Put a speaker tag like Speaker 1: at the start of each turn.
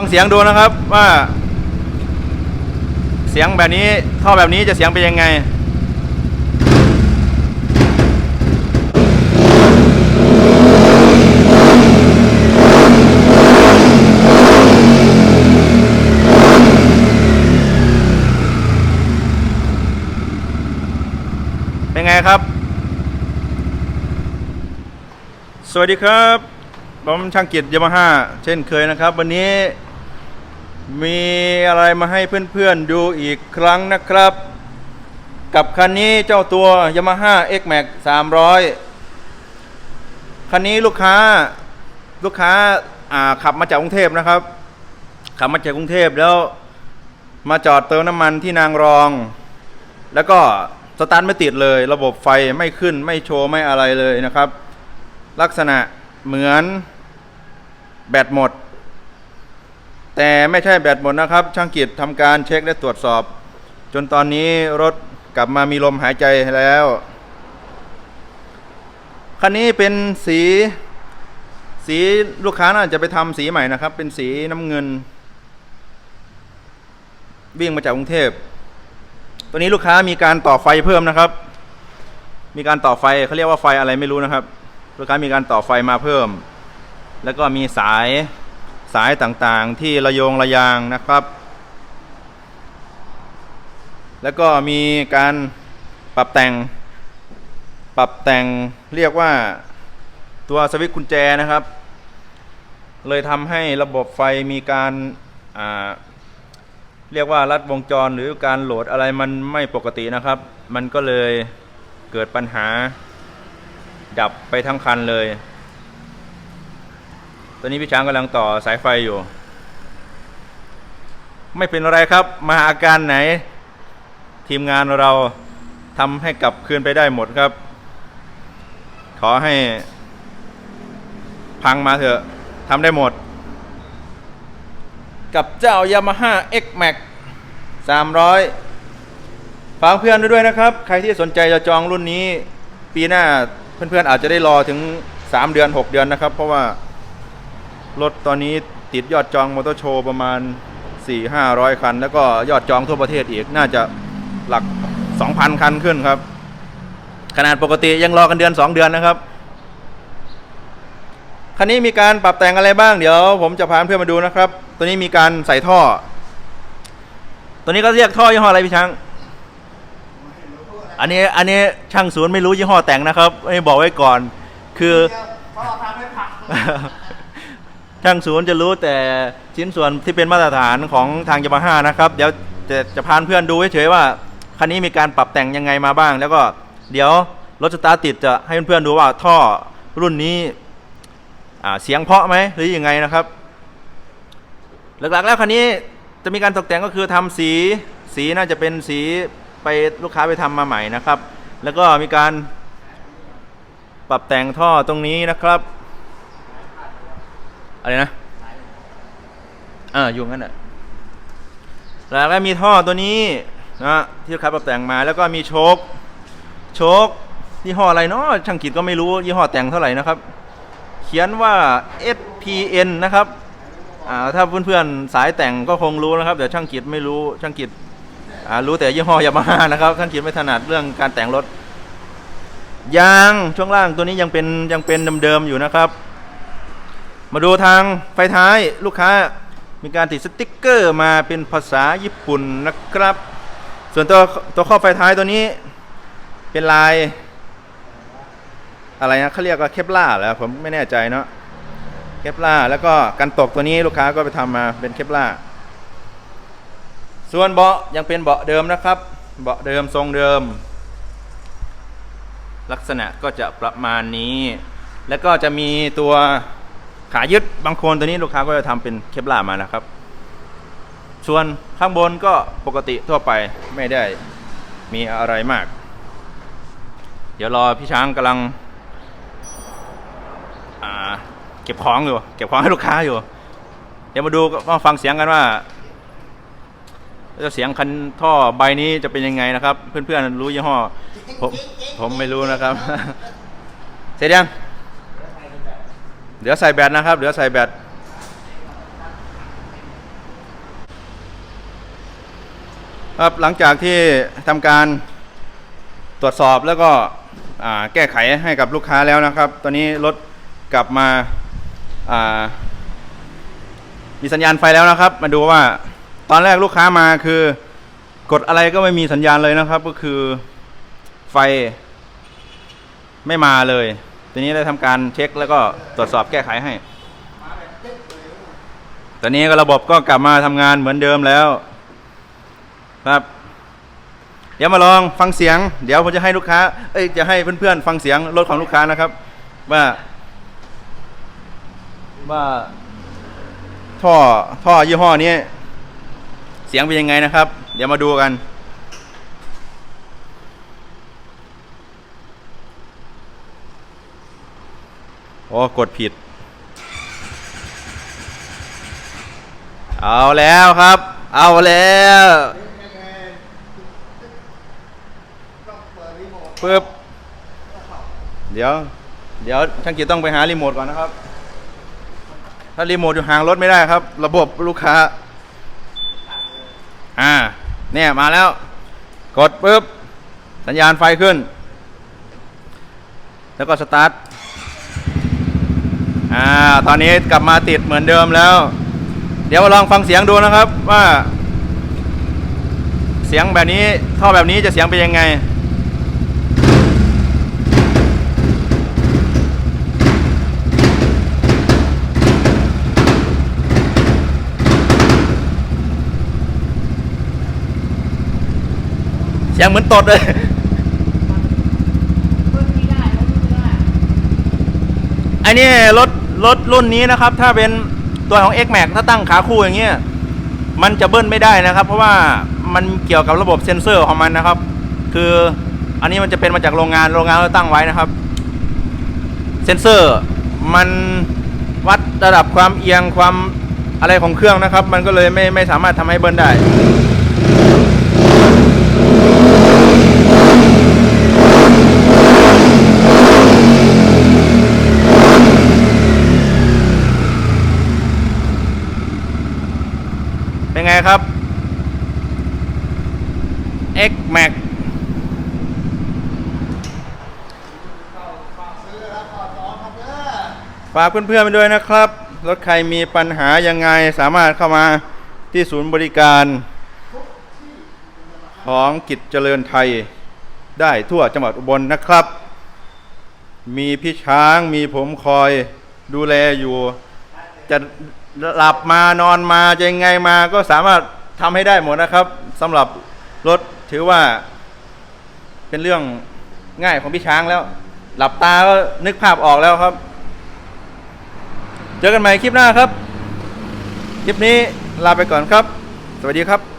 Speaker 1: ฟังเสียงดูนะครับว่า เสียงแบบนี้ท่อแบบนี้จะเสียงเป็นยังไง เป็นไงครับ สวัสดีครับ ผมช่างกิจยามาฮ่าเช่นเคยนะครับ วันนี้ มีอะไรมาให้เพื่อนๆดูอีกครั้งนะครับ กับคันนี้เจ้าตัว Yamaha X Max 300 คันนี้ลูกค้าลูกค้าอ่าขับมาจากกรุงเทพนะครับ ขับมาจากกรุงเทพแล้วมาจอดเติมน้ำมันที่นางรอง แล้วก็สตาร์ทไม่ติดเลย ระบบไฟไม่ขึ้นไม่โชว์ไม่อะไรเลยนะครับ ลักษณะเหมือนแบตหมด แต่ไม่ใช่แบตหมดนะครับ ช่างกิจทำการเช็คและตรวจสอบ จนตอนนี้รถกลับมามีลมหายใจแล้วคันนี้เป็นสี สีลูกค้าน่าจะไปทำสีใหม่นะครับ เป็นสีน้ำเงิน วิ่งมาจากกรุงเทพตัวนี้ลูกค้ามีการต่อไฟเพิ่มนะครับ มีการต่อไฟเขาเรียกว่าไฟอะไรไม่รู้นะครับ ลูกค้ามีการต่อไฟมาเพิ่ม แล้วก็มีสาย สายต่างๆที่ระโยงระยางนะครับ แล้วก็มีการปรับแต่ง ปรับแต่งเรียกว่าตัวสวิตช์กุญแจนะครับ เลยทำให้ระบบไฟมีการาเรียกว่ารัดวงจรหรือการโหลดอะไรมันไม่ปกตินะครับ มันก็เลยเกิดปัญหาดับไปทั้งคันเลย ตอนนี้พี่ช้างกำลังต่อสายไฟอยู่ ไม่เป็นอะไรครับ มาอาการไหน ทีมงานเราทำให้กลับคืนไปได้หมดครับ ขอให้ พังมาเถอะทำได้หมด กับเจ้า Yamaha X Max 300ฝากเพื่อนด้วยนะครับ ใครที่สนใจจะจองรุ่นนี้ ปีหน้าเพื่อนๆอาจจะได้รอถึง 3 เดือน 6 เดือนนะครับ เพราะว่า รถตอนนี้ติดยอดจองมอเตอร์โชว์ประมาณ 4-500 คัน แล้วก็ยอดจองทั่วประเทศอีกน่าจะหลัก 2,000 คันขึ้นครับ ขนาดปกติยังรอกันเดือน 2 เดือนนะครับ คันนี้มีการปรับแต่งอะไรบ้างเดี๋ยว ผมจะพาเพื่อนมาดูนะครับ ตัวนี้มีการใส่ท่อ ตัวนี้ก็เรียกท่อยี่ห้ออะไรพี่ช้างอันนี้อันนี้ช่างศูนย์ไม่รู้ยี่ห้อแต่งนะครับไม่บอกไว้ก่อน คือ
Speaker 2: พ่อทำให้ผัก
Speaker 1: ช่างศูนย์จะรู้แต่ชิ้นส่วนที่เป็นมาตรฐานของทางยามาฮ่านะครับเดี๋ยวจะจะพาเพื่อนดูเฉยๆว่าคันนี้มีการปรับแต่งยังไงมาบ้าง แล้วก็เดี๋ยวรถสตาร์ติดจะให้เพื่อนๆดูว่าท่อรุ่นนี้เสียงเพาะไหมหรือยังไงนะครับ หลักๆแล้วคันนี้จะมีการตกแต่งก็คือทำสีสีน่าจะเป็นสีไปลูกค้าไปทำมาใหม่นะครับ แล้วก็มีการปรับแต่งท่อตรงนี้นะครับ อะไรนะอ่าอยู่งั้นอะแล้วก็มีท่อตัวนี้นะที่ลูกค้าปรับแต่งมาแล้วก็มีโชคโชคยี่ห้ออะไรเนาะช่างกิจก็ไม่รู้ยี่ห้อแต่งเท่าไหร่นะครับ เขียนว่า SPN นะครับอ่าถ้าเพื่อนๆสายแต่งก็คงรู้นะครับแต่ช่างกิจไม่รู้ช่างกิจอ่ารู้แต่ยี่ห้อยามาฮ่านะครับช่างกิจไม่ถนัดเรื่องการแต่งรถยางช่วงล่างตัวนี้ยังเป็นยังเป็นเดิมๆอยู่นะครับ มาดูทางไฟท้ายลูกค้ามีการติดสติ๊กเกอร์มาเป็นภาษาญี่ปุ่นนะครับ ส่วนตัวตัวข้อไฟท้ายตัวนี้เป็นลาย อะไรนะเขาเรียกว่าเคปล่าเหรอผมไม่แน่ใจเนาะเคปล่าแล้วก็กันตกตัวนี้ลูกค้าก็ไปทำมาเป็นเคปล่าส่วนเบาะยังเป็นเบาะเดิมนะครับ เบาะเดิมทรงเดิม ลักษณะก็จะประมาณนี้ แล้วก็จะมีตัว ขายึดบางคนตัวนี้ลูกค้าก็จะทำเป็นเคปล่ามานะครับ ส่วนข้างบนก็ปกติทั่วไปไม่ได้มีอะไรมาก เดี๋ยวรอพี่ช้างกำลังเก็บของอยู่ เก็บของให้ลูกค้าอยู่ เดี๋ยวมาดูมาฟังเสียงกันว่าจะเสียงคันท่อใบนี้จะเป็นยังไงนะครับ เพื่อนๆรู้ยี่ห้อผมผมไม่รู้นะครับ เสร็จยัง เดี๋ยวใส่แบตนะครับ เดี๋ยวใส่แบตครับหลังจากที่ทำการตรวจสอบแล้วก็แก้ไขให้กับลูกค้าแล้วนะครับ ตอนนี้รถกลับมาามีสัญญาณไฟแล้วนะครับ มาดูว่าตอนแรกลูกค้ามาคือกดอะไรก็ไม่มีสัญญาณเลยนะครับ ก็คือไฟไม่มาเลย ทีนี้ได้ทำการเช็คแล้วก็ตรวจสอบแก้ไขให้ ตอนนี้ก็ระบบก็กลับมาทำงานเหมือนเดิมแล้ว ครับ เดี๋ยวมาลองฟังเสียง เดี๋ยวผมจะให้ลูกค้า เอ้ยจะให้เพื่อนๆฟังเสียงรถของลูกค้านะครับ ว่า ว่า ท่อท่อยี่ห้อนี้เสียงเป็นยังไงนะครับ เดี๋ยวมาดูกัน อ้กดผิด เอาแล้วครับ เอาแล้ว
Speaker 2: เปิดรีโมท
Speaker 1: ปึ๊บเดี๋ยว เดี๋ยวช่างกิจต้องไปหารีโมทก่อนนะครับ ถ้ารีโมทอยู่ห่างรถไม่ได้ครับ ระบบลูกค้า อ่า เนี่ยมาแล้ว กดปึ๊บ สัญญาณไฟขึ้น แล้วก็สตาร์ท อ่าตอนนี้กลับมาติดเหมือนเดิมแล้ว เดี๋ยวมาลองฟังเสียงดูนะครับว่า เสียงแบบนี้ท่อแบบนี้จะเสียงเป็นยังไงเสียงเหมือนตดเลย อันนี้รถรถรุ่นนี้นะครับ ถ้าเป็นตัวของ X Max ถ้าตั้งขาคู่อย่างเงี้ยมันจะเบิ้ลไม่ได้นะครับ เพราะว่ามันเกี่ยวกับระบบเซ็นเซอร์ของมันนะครับ คืออันนี้มันจะเป็นมาจากโรงงานโรงงานเราตั้งไว้นะครับ เซ็นเซอร์มันวัดระดับความเอียงความอะไรของเครื่องนะครับ มันก็เลยไม่ไม่สามารถทำให้เบิ้ลได้ ไงครับ X Max
Speaker 2: ซื้อแล้วก็ซ้อนเด้อ
Speaker 1: ฝากเพื่อนๆไปด้วยนะครับ รถใครมีปัญหายังไงสามารถเข้ามาที่ศูนย์บริการ ของกิจเจริญไทยได้ทั่วจังหวัดอุบลนะครับ มีพี่ช้างมีผมคอยดูแลอยู่จะ หลับมานอนมาจะยังไงมาก็สามารถทำให้ได้หมดนะครับสำหรับรถถือว่า เป็นเรื่องง่ายของพี่ช้างแล้ว หลับตาก็นึกภาพออกแล้วครับ เจอกันใหม่คลิปหน้าครับ คลิปนี้ลาไปก่อนครับ สวัสดีครับ